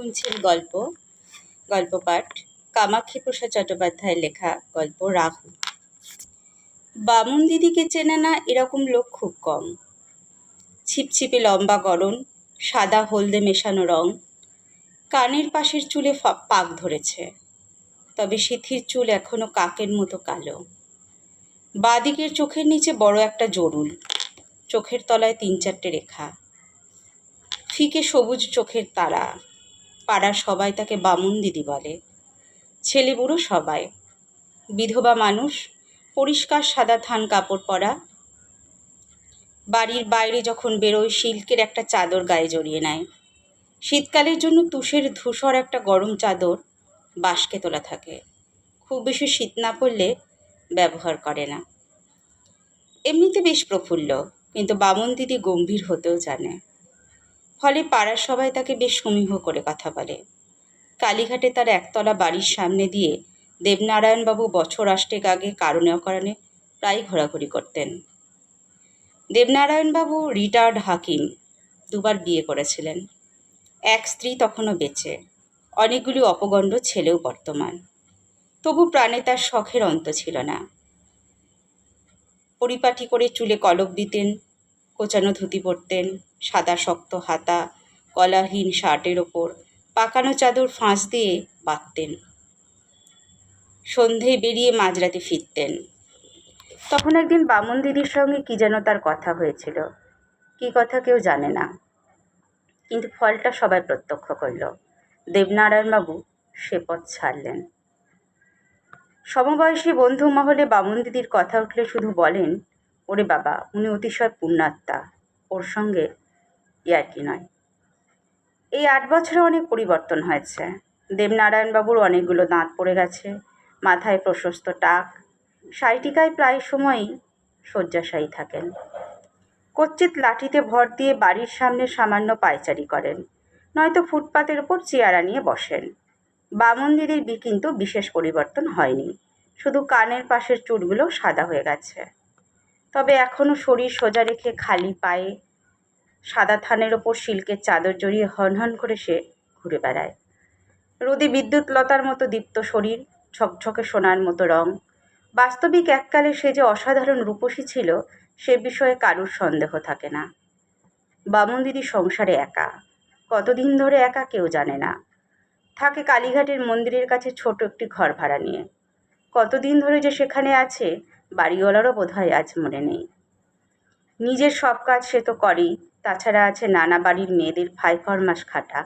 শুনছেন গল্প গল্প পাঠ, কামাক্ষী প্রসাদ চট্টোপাধ্যায়ের লেখা গল্প রাহু। বামুন দিদিকে চেনে না এরকম লোক খুব কম। ছিপছিপে লম্বা গরণ, সাদা হলদে মেশানো রং, কানের পাশের চুলে পাক ধরেছে। তবে সিথির চুল এখনও কাকের মতো কালো। বাদিকের চোখের নিচে বড় একটা জরুল, চোখের তলায় তিন চারটে রেখা। ফিকে সবুজ চোখের তারা। পাড়ার সবাই তাকে বামুন দিদি বলে। ছেলে বুড়ো সবাই। বিধবা মানুষ, পরিষ্কার সাদা থান কাপড় পরা। বাড়ির বাইরে যখন বেরোয়, সিল্কের একটা চাদর গায়ে জড়িয়ে নেয়। শীতকালের জন্য তুষের ধূসর একটা গরম চাদর বাঁশকে তোলা থাকে। খুব বেশি শীত না পড়লে ব্যবহার করে না। এমনিতে বেশ প্রফুল্ল, কিন্তু বামন দিদি গম্ভীর হতেও জানে। ফলে পাড়ার সবাই তাকে বেশ সমীহ করে কথা বলে। কালীঘাটে তার একতলা বাড়ির সামনে দিয়ে দেবনারায়ণবাবু বছর আষ্টেক আগে কারণে অকারণে প্রায় ঘোরাঘুরি করতেন। দেবনারায়ণবাবু রিটায়ার্ড হাকিম, দুবার বিয়ে করেছিলেন। এক স্ত্রী তখনও বেঁচে, অনেকগুলি অপগণ্ড ছেলেও বর্তমান। তবু প্রাণে তার শখের অন্ত ছিল না। পরিপাটি করে চুলে কলপ দিতেন কোচানো ধুতি পরতেন, সাদা শক্ত হাতা, কলাহীন শার্টের ওপর, পাকানো চাদর ফাঁস দিয়ে বাঁধতেন। সন্ধেয় বেরিয়ে মাঝরাতে ফিরতেন। তখন একদিন বামন দিদির সঙ্গে কি যেন তার কথা হয়েছিল। কি কথা কেউ জানে না। কিন্তু ফলটা সবাই প্রত্যক্ষ করল। দেবনারায়ণবাবু সে পথ ছাড়লেন। সমবয়সী বন্ধু মহলে বামন দিদির কথা উঠলে শুধু বলেন ওরে বাবা, উনি অতিশয় পুণ্যাত্মা। ওর সঙ্গে ইয়ার্কি নয়। এই আট বছরে অনেক পরিবর্তন হয়েছে। দেবনারায়ণবাবুর অনেকগুলো দাঁত পড়ে গেছে, মাথায় প্রশস্ত টাক। সাইটিকায় প্রায় সময়ই শয্যাশায়ী থাকেন। কচ্চিৎ লাঠিতে ভর দিয়ে বাড়ির সামনে সামান্য পায়চারি করেন। নয়তো ফুটপাতের ওপর চেয়ার আনিয়ে বসেন। বামন দিদির বি কিন্তু বিশেষ পরিবর্তন হয়নি। শুধু কানের পাশের চুলগুলো সাদা হয়ে গেছে। তবে এখনও শরীর সোজা রেখে খালি পায়ে সাদা থানের ওপর সিল্কের চাদর জড়িয়ে হনহন করে সে ঘুরে বেড়ায়। রোদে বিদ্যুৎ লতার মতো দীপ্ত শরীর, ঝকঝকে সোনার মতো রং। বাস্তবিক এককালে সে যে অসাধারণ রূপসী ছিল, সে বিষয়ে কারুর সন্দেহ থাকে না। বামন দিদি সংসারে একা। কতদিন ধরে একা কেউ জানে না। থাকে কালীঘাটের মন্দিরের কাছে ছোট একটি ঘর ভাড়া নিয়ে। কতদিন ধরে যে সেখানে আছে বাড়িওয়ালারও বোধহয় আজ মনে নেই। নিজের সব কাজ সে তো করেই। তাছাড়া আছে নানা বাড়ির মেয়েদের ফাই ফরমাস খাটা।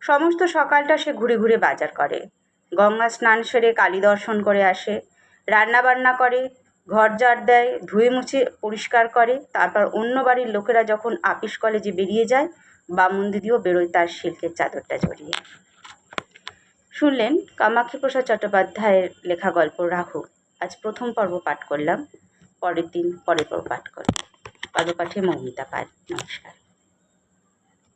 সমস্ত সকালটা সে ঘুরে ঘুরে বাজার করে। গঙ্গা স্নান সেরে কালী দর্শন করে আসে। রান্না বান্না করে, ঘর ঝাড় দেয়, ধুয়ে মুছে পরিষ্কার করে। তারপর অন্য বাড়ির লোকেরা যখন আপিস কলেজে বেরিয়ে যায়, বামুন দিদিও বেরোয় তার সিল্কের চাদরটা জড়িয়ে শুনলেন কামাক্ষী প্রসাদ চট্টোপাধ্যায়ের লেখা গল্প রাহু। আজ প্রথম পর্ব পাঠ করলাম, পরের দিন পরের পর্ব পাঠ করব। পর্ব পাঠে মৌমিতা পাঠ নমস্কার।